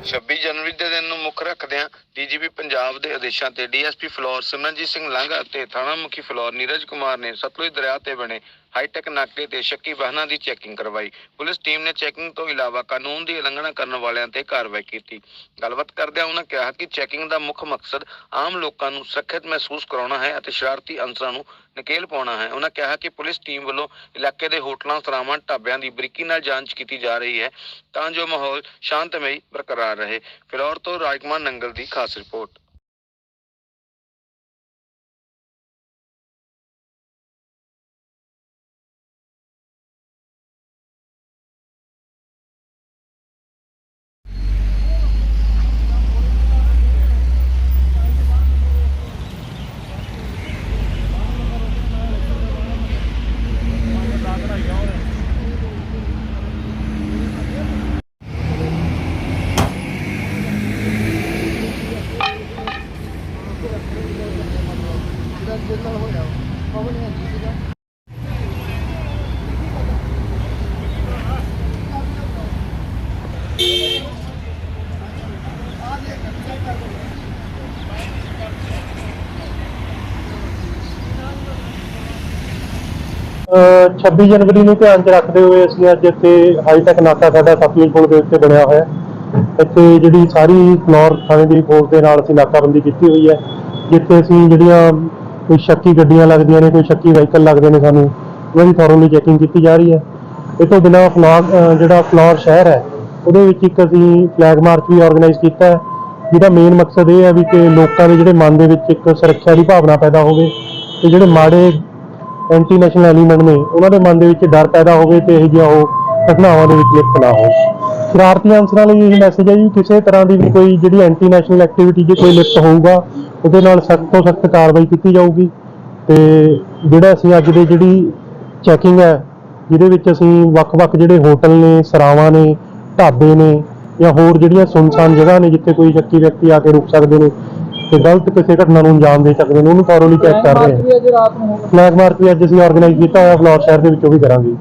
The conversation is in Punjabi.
26 ਜਨਵਰੀ ਦੇ ਦਿਨ ਨੂੰ ਮੁੱਖ ਰੱਖਦਿਆਂ ਡੀਜੀਪੀ ਪੰਜਾਬ ਦੇ ਆਦੇਸ਼ਾਂ ਤੇ ਡੀਐਸਪੀ ਫਲੋਰ ਸਿਮਰਨਜੀਤ ਸਿੰਘ ਲੰਘ ਅਤੇ ਥਾਣਾ ਮੁਖੀ ਫਲੋਰ ਨੀਰਜ ਕੁਮਾਰ ਨੇ ਸਤਲੁਜ ਦਰਿਆ ਤੇ ਬਣੇ ਹਾਈਟੈਕ ਨਾਕੇ ਤੇ ਸ਼ੱਕੀ ਵਾਹਨਾਂ ਦੀ ਚੈਕਿੰਗ ਕਰਵਾਈ। ਪੁਲਿਸ ਟੀਮ ਨੇ ਚੈਕਿੰਗ ਤੋਂ ਇਲਾਵਾ ਕਾਨੂੰਨ ਦੀ ਉਲੰਘਣਾ ਕਰਨ ਵਾਲਿਆਂ ਤੇ ਕਾਰਵਾਈ ਕੀਤੀ। ਗੱਲਬਾਤ ਕਰਦਿਆਂ ਉਹਨਾਂ ਕਿਹਾ ਕਿ ਚੈਕਿੰਗ ਦਾ ਮੁੱਖ ਮਕਸਦ ਆਮ ਲੋਕਾਂ ਨੂੰ ਸੁਰੱਖਿਅਤ ਮਹਿਸੂਸ ਕਰਾਉਣਾ ਹੈ ਅਤੇ ਸ਼ਰਾਰਤੀ ਅਨਸਰਾਂ ਨੂੰ ਨਕੇਲ ਪਾਉਣਾ ਹੈ। ਉਹਨਾਂ ਕਿਹਾ ਕਿ ਪੁਲਿਸ ਟੀਮ ਵੱਲੋਂ ਇਲਾਕੇ ਦੇ ਹੋਟਲਾਂ, ਸਰਾਵਾਂ, ਢਾਬਿਆਂ ਦੀ ਬਰੀਕੀ ਨਾਲ ਜਾਂਚ ਕੀਤੀ ਜਾ ਰਹੀ ਹੈ ਤਾਂ ਜੋ ਮਾਹੌਲ ਸ਼ਾਂਤਮਈ ਬਰਕਰਾਰ ਰਹੇ। ਫਿਲੌਰ ਤੋਂ ਰਾਜਕੁਮਾਰ ਨੰਗਲ ਦੀ ਖਾਸ ਰਿਪੋਰਟ। ਅਹ 26 ਜਨਵਰੀ ਨੂੰ ਧਿਆਨ 'ਚ ਰੱਖਦੇ ਹੋਏ ਅਸੀਂ ਅੱਜ ਇੱਥੇ ਹਾਈਟੈਕ ਨਾਕਾ ਸਾਡਾ ਸਤਲੁਜ ਪੁਲ ਦੇ ਉੱਤੇ ਬਣਿਆ ਹੋਇਆ ਹੈ। ਇੱਥੇ ਜਿਹੜੀ ਸਾਰੀ ਫਲੋਰ ਥਾਣੇ ਦੀ ਫੋਰਸ ਦੇ ਨਾਲ ਅਸੀਂ ਨਾਕਾਬੰਦੀ ਕੀਤੀ ਹੋਈ ਹੈ, ਜਿੱਥੇ ਅਸੀਂ ਜਿਹੜੀਆਂ ਕੋਈ ਸ਼ੱਕੀ ਗੱਡੀਆਂ ਲੱਗਦੀਆਂ ਨੇ, ਕੋਈ ਸ਼ੱਕੀ ਵਹੀਕਲ ਲੱਗਦੇ ਨੇ ਸਾਨੂੰ ਉਹਨਾਂ ਦੀ ਥੋਰਲੀ ਚੈਕਿੰਗ ਕੀਤੀ ਜਾ ਰਹੀ ਹੈ। ਇਹ ਤੋਂ ਬਿਨਾਂ ਫਲੋਰ ਜਿਹੜਾ ਫਲੋਰ ਸ਼ਹਿਰ ਹੈ, ਉਹਦੇ ਵਿੱਚ ਇੱਕ ਅਸੀਂ ਫਲੈਗ ਮਾਰਚ ਵੀ ਆਰਗੇਨਾਈਜ਼ ਕੀਤਾ ਹੈ, ਜਿਹਦਾ ਮੇਨ ਮਕਸਦ ਇਹ ਹੈ ਵੀ ਕਿ ਲੋਕਾਂ ਦੇ ਜਿਹੜੇ ਮਨ ਦੇ ਵਿੱਚ ਇੱਕ ਸੁਰੱਖਿਆ ਦੀ ਭਾਵਨਾ ਪੈਦਾ ਹੋਵੇ ਤੇ ਜਿਹੜੇ ਮਾੜੇ ਐਂਟੀ ਨੈਸ਼ਨਲ ਐਲੀਮੈਂਟ ਨੇ, ਉਹਨਾਂ ਦੇ ਮਨ ਦੇ ਵਿੱਚ ਡਰ ਪੈਦਾ ਹੋਵੇ ਤੇ ਇਹ ਜਿਹਾ ਉਹ ਘਟਨਾਵਾਂ ਦੇ ਵਿੱਚ ਲਿਪਤ ਨਾ ਹੋ ਸ਼ਰਾਰਤੀ ਅਨਸਰਾਂ ਲਈ ਇਹ ਮੈਸੇਜ ਹੈ ਜੀ, ਕਿਸੇ ਤਰ੍ਹਾਂ ਦੀ ਵੀ ਕੋਈ ਜਿਹੜੀ ਐਂਟੀ ਨੈਸ਼ਨਲ ਐਕਟੀਵਿਟੀ ਜੇ ਕੋਈ ਲਿਪਤ ਹੋਊਗਾ ਉਹਦੇ ਨਾਲ ਸਖਤ ਤੋਂ ਸਖਤ ਕਾਰਵਾਈ ਕੀਤੀ ਜਾਊਗੀ ਤੇ ਜਿਹੜਾ ਅਸੀਂ ਅੱਜ ਦੇ ਜਿਹੜੀ ਚੈਕਿੰਗ ਹੈ ਜਿਹਦੇ ਵਿੱਚ ਅਸੀਂ ਵੱਖ-ਵੱਖ ਜਿਹੜੇ ਹੋਟਲ ਨੇ ਸਰਾਵਾਂ ਨੇ ਢਾਬੇ ਨੇ ਜਾਂ ਹੋਰ ਜਿਹੜੀਆਂ ਸੁਨਸਾਨ ਜਗ੍ਹਾ ਨੇ ਜਿੱਥੇ ਕੋਈ ਸ਼ੱਕੀ ਵਿਅਕਤੀ ਆ ਕੇ ਰੁਕ ਸਕਦੇ ਨੇ ਤੇ ਗਲਤ ਕਿਸੇ ਘਟਨਾ ਨੂੰ ਅੰਜਾਮ ਦੇ ਸਕਦੇ ਨੇ ਉਹਨੂੰ ਥੋਰਲੀ ਚੈੱਕ ਕਰ ਰਹੇ ਹਾਂ। ਫਲੈਗ ਮਾਰਚ ਵੀ ਅੱਜ ਅਸੀਂ ਆਰਗੇਨਾਈਜ਼ ਕੀਤਾ ਹੋਇਆ ਫਲੋਰ ਸ਼ਹਿਰ ਦੇ ਵਿੱਚ ਉਹ ਵੀ ਕਰਾਂਗੇ।